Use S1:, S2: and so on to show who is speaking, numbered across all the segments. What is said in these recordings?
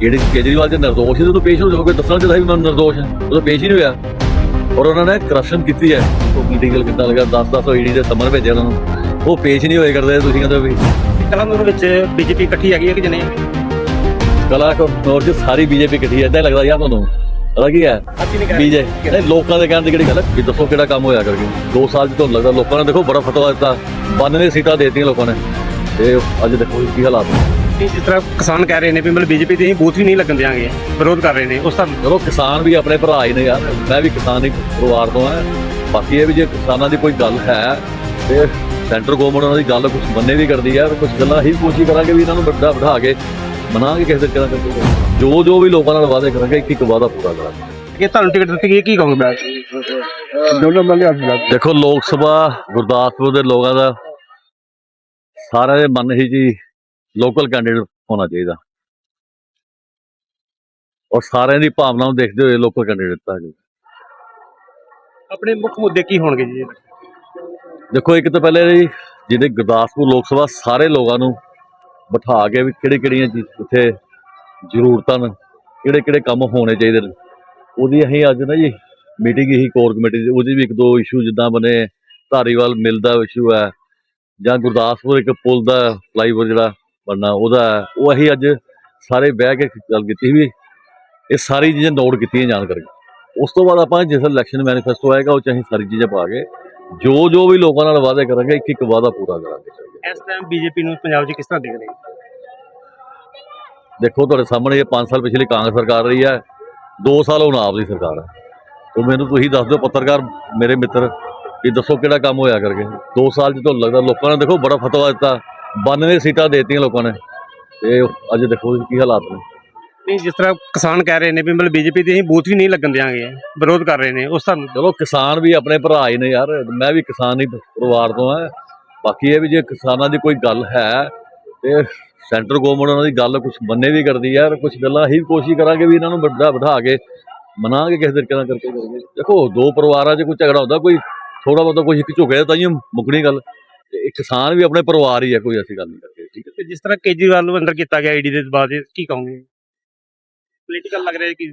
S1: ਜਿਹੜੇ ਕੇਜਰੀਵਾਲ ਦੇ ਨਿਰਦੋਸ਼ ਸੀ ਉਹਨੂੰ ਪੇਸ਼ ਹੋ ਜਾਓਗੇ ਦੱਸਣਾ ਚਾਹੀਦਾ ਵੀ ਮੈਂ ਨਿਰਦੋਸ਼ ਹਾਂ ਉਹ ਤਾਂ ਪੇਸ਼ ਹੀ ਨਹੀਂ ਹੋਇਆ। ਔਰ ਉਹਨਾਂ ਨੇ ਕਰਪਸ਼ਨ ਕੀਤੀ ਹੈ। ਉਹ ਪੋਲੀਟੀਕਲ ਕਿੱਦਾਂ ਲੱਗਾ 10 10 ਈਡੀ ਦੇ ਸਮਨ ਭੇਜੇ ਉਹਨਾਂ ਨੂੰ। ਉਹ ਪੇਸ਼ ਨਹੀਂ ਹੋਏ ਕਰਦੇ ਤੁਸੀਂ ਕਹਿੰਦੇ ਵੀ।
S2: ਕਲਾਨੌਰ ਵਿੱਚ ਬੀਜੇਪੀ ਇਕੱਠੀ ਹੈਗੀ ਹੈ ਕਿ ਜਨੇ?
S1: ਕਲਾ ਕੋਰ ਚ ਸਾਰੀ ਬੀਜੇਪੀ ਇਕੱਠੀ ਹੈ ਹੀ ਲੱਗਦਾ ਯਾਰ ਤੁਹਾਨੂੰ। ਪਤਾ ਕੀ ਹੈ?
S2: ਅਸੀਂ ਨਹੀਂ
S1: ਬੀਜੇ ਨਹੀਂ ਲੋਕਾਂ ਦੇ ਕਹਿਣ ਦੀ ਕਿਹੜੀ ਗੱਲ ਹੈ? ਵੀ ਦੱਸੋ ਕਿਹੜਾ ਕੰਮ ਹੋਇਆ ਕਰਕੇ। 2 ਸਾਲ ਚ ਤੁਹਾਨੂੰ ਲੱਗਦਾ ਲੋਕਾਂ ਨੇ ਦੇਖੋ ਬੜਾ ਫਤਵਾ ਦਿੱਤਾ। 92 ਸੀਟਾਂ ਦੇ ਦਿੱਤੀਆਂ ਲੋਕਾਂ ਨੇ। ਤੇ ਅੱਜ ਦੇਖੋ ਕੀ ਹਾਲਾਤ ਨੇ।
S2: ਜਿਸ ਤਰ੍ਹਾਂ ਕਿਸਾਨ ਕਹਿ ਰਹੇ ਨੇ ਵੀ ਮਤਲਬ ਬੀਜੇਪੀ ਤੇ ਹੀ ਬੂਥ ਵੀ ਨਹੀਂ ਲੱਗਣ ਦਿਆਂਗੇ ਵਿਰੋਧ ਕਰ ਰਹੇ ਨੇ ਉਸ ਦਾ
S1: ਚਲੋ ਕਿਸਾਨ ਵੀ ਆਪਣੇ ਭਰਾ ਹੀ ਨੇ ਯਾਰ ਮੈਂ ਵੀ ਕਿਸਾਨ ਹੀ ਪਰਿਵਾਰ ਤੋਂ ਆ ਬਾਕੀ ਇਹ ਵੀ ਜੇ ਕਿਸਾਨਾਂ ਦੀ ਕੋਈ ਗੱਲ ਹੈ ਤੇ ਸੈਂਟਰ ਗਵਰਨਮੈਂਟ ਉਹਨਾਂ ਦੀ ਗੱਲ ਕੁਝ ਮੰਨੇ ਵੀ ਕਰਦੀ ਹੈ ਕੁਝ ਗੱਲਾਂ ਅਸੀਂ ਕੋਸ਼ਿਸ਼ ਕਰਾਂਗੇ ਵੀ ਇਹਨਾਂ ਨੂੰ ਵੱਡਾ ਬਿਠਾ ਕੇ ਮਨਾਂਗੇ ਕਿਸੇ ਨਾਲ ਕਰਕੇ ਜੋ ਜੋ ਵੀ ਲੋਕਾਂ ਨਾਲ ਵਾਅਦੇ ਕਰਾਂਗੇ ਇੱਕ ਇੱਕ ਵਾਅਦਾ ਪੂਰਾ ਕਰਾਂਗੇ।
S2: ਕਿ ਤੁਹਾਨੂੰ ਟਿਕਟ ਦਿੱਤੀ ਗਈ ਹੈ, ਕੀ ਕਹੋਗੇ ਬੈਠ ਦੋਨੋਂ ਬੰਦੇ ਹੱਥ
S1: ਦੇਖੋ ਲੋਕ ਸਭਾ ਗੁਰਦਾਸਪੁਰ ਦੇ ਲੋਕਾਂ ਦਾ ਸਾਰਿਆਂ ਦੇ ਮਨ ਹੀ ਜੀ ਲੋਕਲ ਕੈਂਡੀਡੇਟ ਹੋਣਾ ਚਾਹੀਦਾ। ਔਰ ਸਾਰਿਆਂ ਦੀ ਭਾਵਨਾ ਨੂੰ ਦੇਖਦੇ ਹੋਏ ਲੋਕਲ ਕੈਂਡੀਡੇਟ ਤਾਂ ਜੀ
S2: ਆਪਣੇ ਮੁੱਖ ਮੁੱਦੇ ਕੀ ਹੋਣਗੇ ਜੀ?
S1: ਦੇਖੋ ਇੱਕ ਤਾਂ ਪਹਿਲੇ ਜੀ ਜਿਹਦੇ ਗੁਰਦਾਸਪੁਰ ਲੋਕ ਸਭਾ ਸਾਰੇ ਲੋਕਾਂ ਨੂੰ ਬਿਠਾ ਕੇ ਵੀ ਕਿਹੜੇ ਕਿਹੜੀਆਂ ਇੱਥੇ ਜ਼ਰੂਰਤਾਂ ਨੇ ਕਿਹੜੇ ਕਿਹੜੇ ਕੰਮ ਹੋਣੇ ਚਾਹੀਦੇ ਨੇ। ਉਹਦੀ ਅਸੀਂ ਅੱਜ ਨਾ ਜੀ ਮੀਟਿੰਗ ਹੀ ਕੋਰ ਕਮੇਟੀ ਦੀ ਉਹਦੀ ਵੀ ਇੱਕ ਦੋ ਇਸ਼ੂ ਜਿੱਦਾਂ ਬਣੇ ਧਾਰੀਵਾਲ ਮਿਲ ਦਾ ਇਸ਼ੂ ਹੈ ਜਾਂ ਗੁਰਦਾਸਪੁਰ ਇੱਕ ਪੁਲ ਦਾ ਫਲਾਈਓਵਰ ਜਿਹੜਾ ਬਣਨਾ ਉਹਦਾ ਉਹ ਅਸੀਂ ਅੱਜ ਸਾਰੇ ਬਹਿ ਕੇ ਗੱਲ ਕੀਤੀ ਵੀ ਇਹ ਸਾਰੀ ਚੀਜ਼ਾਂ ਨੋਟ ਕੀਤੀਆਂ ਜਾਣ ਕਰਕੇ। ਉਸ ਤੋਂ ਬਾਅਦ ਆਪਾਂ ਜਿਸ ਇਲੈਕਸ਼ਨ ਮੈਨੀਫੈਸਟੋ ਆਏਗਾ ਉਹ ਚ ਅਸੀਂ ਸਾਰੀ ਚੀਜ਼ਾਂ ਪਾ ਕੇ ਜੋ ਜੋ ਵੀ ਲੋਕਾਂ ਨਾਲ ਵਾਅਦੇ ਕਰਾਂਗੇ ਇੱਕ ਇੱਕ ਵਾਅਦਾ ਪੂਰਾ ਕਰਾਂਗੇ।
S2: ਇਸ ਟਾਈਮ ਬੀਜੇਪੀ ਨੂੰ ਪੰਜਾਬ 'ਚ ਕਿਸ ਤਰ੍ਹਾਂ ਦੇਖ ਰਹੇ ਹੋ?
S1: ਦੇਖੋ ਤੁਹਾਡੇ ਸਾਹਮਣੇ ਇਹ 5 ਸਾਲ ਪਿਛਲੀ ਕਾਂਗਰਸ ਸਰਕਾਰ ਰਹੀ ਹੈ 2 ਸਾਲ ਹੁਣ ਆਪ ਦੀ ਸਰਕਾਰ ਹੈ। ਤੇ ਮੈਨੂੰ ਤੁਸੀਂ ਦੱਸ ਦਿਓ ਪੱਤਰਕਾਰ ਮੇਰੇ ਮਿੱਤਰ ਵੀ ਦੱਸੋ ਕਿਹੜਾ ਕੰਮ ਹੋਇਆ ਕਰਕੇ। 2 ਸਾਲ ਤੁਹਾਨੂੰ ਲੱਗਦਾ ਲੋਕਾਂ ਨੇ ਦੇਖੋ ਬੜਾ ਫਤਵਾ ਦਿੱਤਾ। 92 ਸੀਟਾਂ ਦੇ ਦਿੱਤੀਆਂ ਲੋਕਾਂ ਨੇ। ਤੇ ਅੱਜ ਦੇਖੋ ਕੀ ਹਾਲਾਤ ਨੇ।
S2: ਨਹੀਂ ਜਿਸ ਤਰ੍ਹਾਂ ਕਿਸਾਨ ਕਹਿ ਰਹੇ ਨੇ ਵੀ ਮਤਲਬ ਬੀਜੇਪੀ ਤੇ ਹੀ ਬੂਥ ਵੀ ਨਹੀਂ ਲੱਗਣ ਦਿਆਂਗੇ ਵਿਰੋਧ ਕਰ ਰਹੇ ਨੇ ਉਸ ਦਾ
S1: ਚਲੋ ਕਿਸਾਨ ਵੀ ਆਪਣੇ ਭਰਾ ਹੀ ਨੇ ਯਾਰ ਮੈਂ ਵੀ ਕਿਸਾਨ ਹੀ ਪਰਿਵਾਰ ਤੋਂ ਆ ਬਾਕੀ ਇਹ ਵੀ ਜੇ ਕਿਸਾਨਾਂ ਦੀ ਕੋਈ ਗੱਲ ਹੈ ਤੇ ਸੈਂਟਰ ਗਵਰਨਮੈਂਟ ਉਹਨਾਂ ਦੀ ਗੱਲ ਕੁਝ ਮੰਨੇ ਵੀ ਕਰਦੀ ਹੈ ਕੁਝ ਗੱਲਾਂ ਅਸੀਂ ਵੀ ਕੋਸ਼ਿਸ਼ ਕਰਾਂਗੇ ਵੀ ਇਹਨਾਂ ਨੂੰ ਵੱਡਾ ਬਿਠਾ ਕੇ ਮਨਾਂਗੇ ਕਿਸੇ ਤਰੀਕੇ ਨਾਲ ਕਰਕੇ ਕਰਾਂਗੇ ਦੇਖੋ ਦੋ ਪਰਿਵਾਰਾਂ 'ਚ ਕੋਈ ਝਗੜਾ ਹੁੰਦਾ ਕੋਈ ਥੋੜਾ ਬਹੁਤਾ ਕੋਈ ਇੱਕ ਝੁਕੇ ਤਾਂ ਹੀ ਮੁੱਕਣੀ ਗੱਲ। ਤੇ ਇਹ ਕਿਸਾਨ ਵੀ ਆਪਣੇ ਪਰਿਵਾਰ ਹੀ ਹੈ ਕੋਈ ਐਸੀ ਗੱਲ ਨਹੀਂ ਕਰਦੇ ਠੀਕ ਹੈ?
S2: ਤੇ ਜਿਸ ਤਰ੍ਹਾਂ ਕੇਜਰੀਵਾਲ ਨੂੰ ਅੰਦਰ ਕੀਤਾ ਗਿਆ ਈਡੀ ਦੇ ਬਾਅਦ ਕੀ ਕਹੋਗੇ? ਪੋਲੀਟੀਕਲ ਲੱਗ ਰਿਹਾ ਕਿ?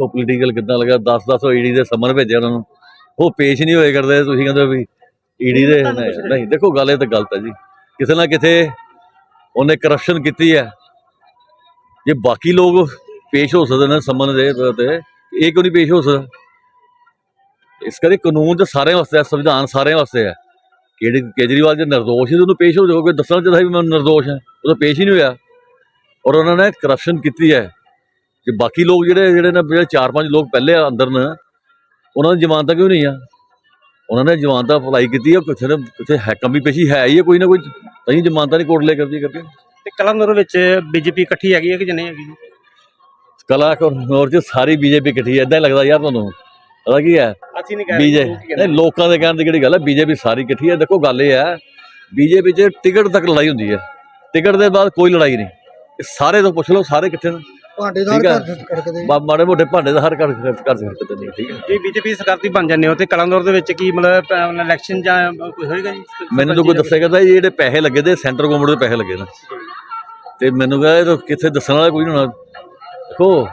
S1: ਉਹ ਪੋਲੀਟੀਕਲ ਕਿੱਦਾਂ ਲੱਗਾ? 10 10 ਈਡੀ ਦੇ ਸਮਨ ਭੇਜੇ ਉਹਨਾਂ ਨੂੰ। ਉਹ ਪੇਸ਼ ਨਹੀਂ ਹੋਏ ਕਰਦੇ ਤੁਸੀਂ ਕਹਿੰਦੇ ਵੀ ਈਡੀ ਦੇ ਨਹੀਂ ਦੇਖੋ ਗੱਲ ਇਹ ਤਾਂ ਗਲਤ ਹੈ ਜੀ। ਕਿਸੇ ਨਾ ਕਿਤੇ ਉਹਨੇ ਕਰਪਸ਼ਨ ਕੀਤੀ ਹੈ। ਜੇ ਬਾਕੀ ਲੋਕ ਪੇਸ਼ ਹੋ ਸਕਦੇ ਨੇ ਸਮਨ ਦੇ ਤੇ ਇਹ ਕਿਉਂ ਨਹੀਂ ਪੇਸ਼ ਹੋ ਸਕਦਾ? ਇਸ ਕਰਕੇ ਕਾਨੂੰਨ ਤੇ ਸਾਰਿਆਂ ਵਾਸਤੇ ਹੈ ਸੰਵਿਧਾਨ ਸਾਰਿਆਂ ਵਾਸਤੇ ਹੈ। ਕਿਹੜੇ ਕੇਜਰੀਵਾਲ ਜੇ ਨਿਰਦੋਸ਼ ਸੀ ਉਹਨੂੰ ਪੇਸ਼ ਹੋ ਜਾਓਗੇ ਦੱਸਣਾ ਚਾਹੀਦਾ ਵੀ ਮੈਂ ਨਿਰਦੋਸ਼ ਹਾਂ। ਉਹ ਤਾਂ ਪੇਸ਼ ਹੀ ਨਹੀਂ ਹੋਇਆ। ਔਰ ਉਹਨਾਂ ਨੇ ਕਰਪਸ਼ਨ ਕੀਤੀ ਹੈ। ਕਿ ਬਾਕੀ ਲੋਕ ਜਿਹੜੇ ਜਿਹੜੇ ਨੇ ਜਿਹੜੇ ਚਾਰ ਪੰਜ ਲੋਕ ਪਹਿਲੇ ਅੰਦਰ ਨੇ ਉਹਨਾਂ ਦੀ ਜ਼ਮਾਨਤਾਂ ਕਿਉਂ ਨਹੀਂ ਆ? ਉਹਨਾਂ ਨੇ ਜ਼ਮਾਨਤਾਂ ਅਪਲਾਈ ਕੀਤੀ ਆ ਕਿਥੇ ਨਾ ਕਿਥੇ ਹੈ ਕਮੀ ਪੇਸ਼ੀ ਹੈ ਹੀ ਹੈ ਕੋਈ ਨਾ ਕੋਈ। ਤਾਂ ਹੀ ਜ਼ਮਾਨਤਾਂ ਨਹੀਂ ਕੋਰਟ ਲੈ ਕਰਦੀ ਕਰਕੇ।
S2: ਤੇ ਕਲਾਨੌਰ ਵਿੱਚ ਬੀਜੇਪੀ ਇਕੱਠੀ ਹੈਗੀ ਹੈ ਕਿ ਜਨੇ ਹੈਗੀ?
S1: ਕਲਾ ਕੋਰ ਚ ਸਾਰੀ ਬੀਜੇਪੀ ਇਕੱਠੀ ਹੈ। ਏਦਾਂ ਹੀ ਲੱਗਦਾ ਯਾਰ ਤੁਹਾਨੂੰ। ਪਤਾ ਕੀ ਹੈ?
S2: ਅਸੀਂ ਨਹੀਂ ਕਹਿ
S1: ਬੀਜੇ
S2: ਲੋਕ ਕੀ ਕਹਿੰਦੇ
S1: ਨਹੀਂ ਲੋਕਾਂ ਦੇ ਕਹਿਣ ਦੀ ਕਿਹੜੀ ਗੱਲ ਹੈ? ਬੀਜੇਪੀ ਸਾਰੀ ਇਕੱਠੀ ਹੈ। ਦੇਖੋ ਗੱਲ ਇਹ ਹੈ ਬੀਜੇਪੀ 'ਚ ਟਿਕਟ ਤੱਕ ਲੜਾਈ ਹੁੰਦੀ ਹੈ। ਟਿਕਟ ਦੇ ਬਾਅਦ ਕੋਈ ਲੜਾਈ ਨਹੀਂ। ਇਹ ਸਾਰੇ ਤੋਂ ਪੁੱਛ ਲਓ ਸਾਰੇ ਕਿੱਥੇ ਨੇ।
S3: ਭਾਂਡੇ ਦਾ
S1: ਠੀਕ ਹੈ।
S3: ਘਰ ਕੜਕਦੇ
S1: ਬਾ- ਮਾੜੇ ਮੋਟੇ ਭਾਂਡੇ ਦਾ ਹਰ ਘਰ ਘਰ ਸਕਦੇ ਨੇ ਠੀਕ ਹੈ
S2: ਜੇ ਬੀਜੇਪੀ ਸਰਕਾਰ ਦੀ ਬਣ ਜਾਂਦੇ ਹੋ ਤੇ ਕਲਾਨੌਰ ਦੇ ਵਿੱਚ ਕੀ ਮਤਲਬ ਇਲੈਕਸ਼ਨ ਜਾਂ ਕੋਈ ਹੋਏਗਾ ਜੀ?
S1: ਮੈਨੂੰ ਤਾਂ ਕੋਈ ਦੱਸੇਗਾ ਤਾਂ ਇਹ ਜਿਹੜੇ ਪੈਸੇ ਲੱਗੇ ਦੇ ਸੈਂਟਰ ਗਵਰਨਮੈਂਟ ਦੇ ਪੈਸੇ ਲੱਗੇ ਨੇ। ਤੇ ਮੈਨੂੰ ਕਹਿੰਦਾ ਇਹ ਤਾਂ ਕਿੱਥੇ ਦੱਸਣ ਵਾਲਾ ਕੋਈ ਨਹੀਂ ਹੋਣਾ। ਦੇਖੋ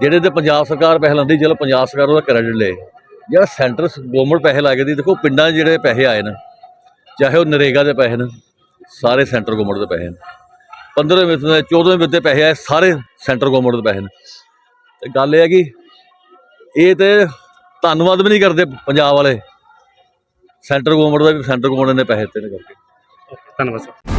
S1: ਜਿਹੜੇ ਤੇ ਪੰਜਾਬ ਸਰਕਾਰ ਪੈਸੇ ਲਾਉਂਦੀ ਚਲੋ ਪੰਜਾਬ ਸਰਕਾਰ ਉਹਦਾ ਕ੍ਰੈਡਿਟ ਲੈ ਜਿਹੜਾ ਸੈਂਟਰ ਗਵਰਨਮੈਂਟ ਪੈਸੇ ਲਾ ਕੇ ਦੀ, ਦੇਖੋ ਪਿੰਡਾਂ 'ਚ ਜਿਹੜੇ ਪੈਸੇ ਆਏ ਨੇ, ਚਾਹੇ ਉਹ ਨਰੇਗਾ ਦੇ ਪੈਸੇ ਨੇ, ਸਾਰੇ ਸੈਂਟਰ ਗਵਰਨਮੈਂਟ ਦੇ ਪੈਸੇ ਨੇ। 15ਵੇਂ ਵਿੱਚ ਦੇ 14ਵੇਂ ਵਿੱਚ ਦੇ ਪੈਸੇ ਆਏ, ਸਾਰੇ ਸੈਂਟਰ ਗਵਰਨਮੈਂਟ ਦੇ ਪੈਸੇ ਨੇ। ਤੇ ਗੱਲ ਇਹ ਹੈ ਕਿ ਇਹ ਤੇ ਧੰਨਵਾਦ ਵੀ ਨਹੀਂ ਕਰਦੇ ਪੰਜਾਬ ਵਾਲੇ। ਸੈਂਟਰ ਗਵਰਨਮੈਂਟ ਦਾ ਵੀ ਸੈਂਟਰ ਗਵਰਨਮੈਂਟ ਨੇ ਪੈਸੇ ਦਿੱਤੇ ਨੇ ਕਰਕੇ।
S2: ਧੰਨਵਾਦ, ਸਰ।